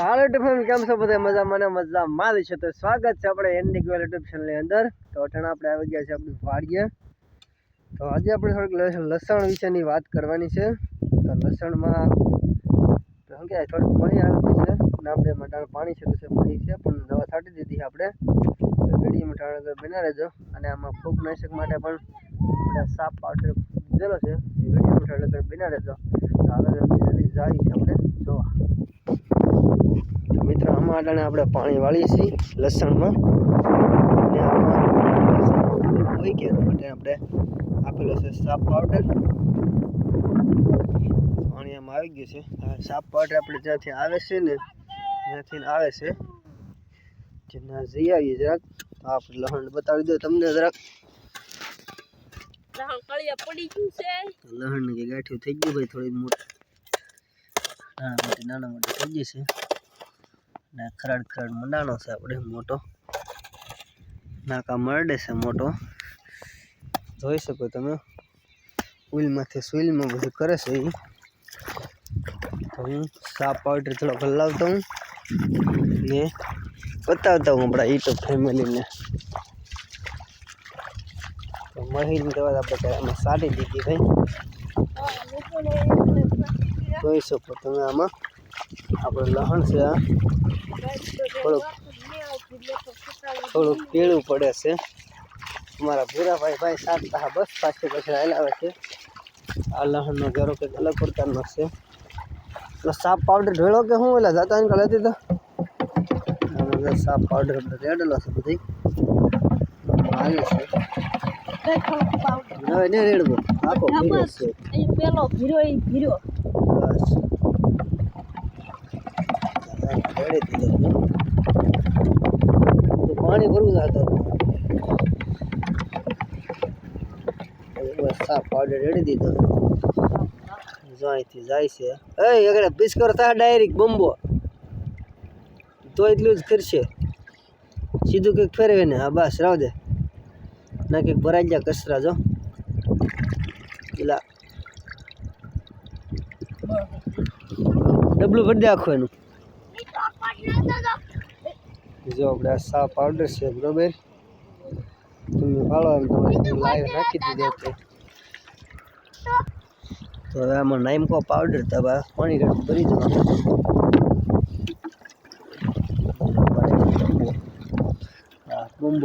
હાલો YouTube કેમ છો બધા? મજા મને મજા મારી છે. તો સ્વાગત છે આપણે એન્ડિંગ વેલ ચેનલની અંદર. તો અટાણે આપણે આવી ગયા છે આપણી વાડીએ. તો આજે આપણે થોડીક લસ- લસણ વિશેની વાત કરવાની છે. તો લસણમાં શું કહેવાય? થોડીક મળી આવી છે અને આપણે મટાણ પાણી છે તો મળી છે, પણ દવા છાંટી દીધી છે આપણે. તો વીડિયો મટાણ બના રહેજો. અને આમાં ફૂગનાશક માટે પણ સાપ પાવડર દીધેલો છે. એ વીડિયો મટાણ બના રહેજો. તો જાય છે આપણે. જોવા. મિત્રો આમાં અટાણે આપણે પાણી વાળીએ છીએ લસણમાં. અને આમાં હોય કે માટે આપણે આપેલો છે સાપ પાવડર. પાણી આમાં આવી ગયું છે. આ સાપ પાવડર આપણે જ્યાંથી આવે છે ને ત્યાંથી આવે છે. જેના જઈ આવીએ જરાક. આપણે લહણ બતાવી દો તમને જરાક. લહણ કળિયા પડી ગયું છે. લસણ કે ગાંઠિયું થઈ ગયું ભાઈ થોડી મોટી. નાના મોટી નાના મોટી થઈ ગઈ છે. ને ખરડ ખરડ મંડાણો છે આપણે મોટો. નાકા મરડે છે મોટો. જોઈ શકો તમે? ઉલમાંથી સુઈલમાં બધું કરે છે એ તો હું સાપ પાવડર થોડો હલાવતો હું. ને બતાવતા હું આપણા યુટ્યુબ ફેમિલીને. તો મહીની દવા આપણે આમાં સારી દીધી ભાઈ જોઈ શકો તમે આમાં. આપણે લહણ છે આ. થોડુંક થોડુંક પીળું પડે છે. અમારા ભૂરાભાઈ ભાઈ સાત હા બસ પાછળ પછી હલાવે છે. આ લહણનો ઘેરો કંઈક અલગ પ્રકારનો છે. એટલે સાપ પાવડર ઢેળો કે હું એટલે જાતા ને કળે દીધો આમાં સાપ પાવડર રેડેલો છે બધી. હાલે છે. રેડવો. આખો ભીરો છે. પેલો ભીરો એ ભીરો. બસ. પાણી ભરવું બસ સાફ પાવડર રેડી દીધો જો જાય છે એ આગળ પીસ કરતા ડાયરેક્ટ તો એટલું જ કરશે સીધું કંઈક ફેરવે ને હા બસ રાવ દે ના કંઈક ભરાઈ ગયા કસરા જો પેલા ડબલું ભરી દે એનું. જો આપણે આ સા પાવડર છે બરોબર? તમે વાળો એમ તમારે લાઈવ નાખી દીધો તો તો હવે આમાં નાઈમકો પાવડર તમે પાણી રેડ ભરી દો હા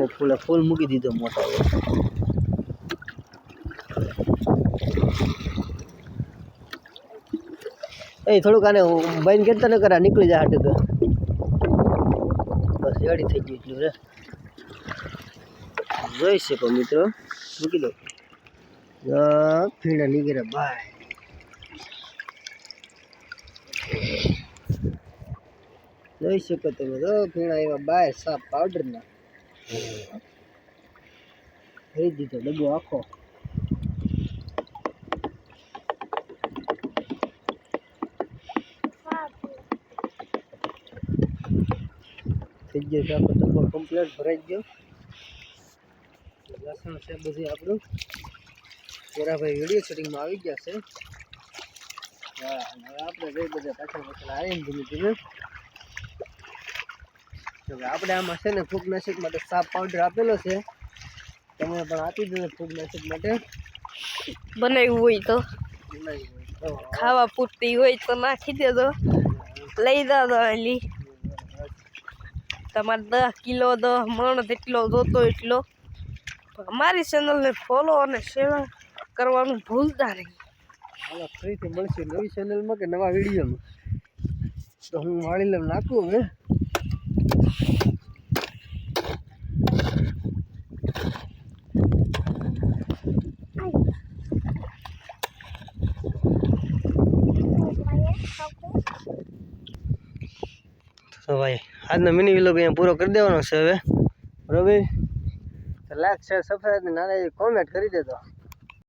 ફૂલે ફૂલ મૂકી દીધો મોટો એ થોડુંક આને બાઈન કરતા ન કરા નીકળી જાય હાટું બસ રેડી થઈ ગયું એટલું રે જોઈ શકો મિત્રો મૂકી દો ફીણા નીકળે બાય જોઈ શકો તમે તો ફીણા એવા બાય સાફ પાવડરના ભરી દીધો ડબ્બો આખો થઈ ગયો છે. આખો ડબ્બો કમ્પ્લીટ ભરાઈ ગયો. લસણ છે બધું આપણું. ચોરાભાઈ વીડિયો શૂટિંગમાં આવી ગયા છે. હા હવે આપણે જઈ બધા પાછળ પાછળ આવીને ધીમે ધીમે. તો આપણે આમાં છે ને ફૂગનાશક માટે સાપ પાવડર આપેલો છે. તમે પણ આપી દો ફૂગનાશક માટે. બનાવ્યું હોય તો. નહીં હોય તો. ખાવા પૂરતી હોય તો નાખી દેજો. લઈ દો એલી. તમારે દસ કિલો દસ મણ જેટલો જોતો એટલો. અમારી ચેનલને ફોલો અને શેર કરવાનું ભૂલતા નહીં. હાલો, ફરીથી મળશે નવી ચેનલમાં કે નવા વિડીયોમાં તો હું વાળી લઉં નાખું હવે. તો ભાઈ, આજનો મિની વિલોગ અહીંયા પૂરો કરી દેવાનો છે હવે. બરોબર? લાઈક શેર સબસ્ક્રાઈબ નાના કોમેન્ટ કરી દેજો.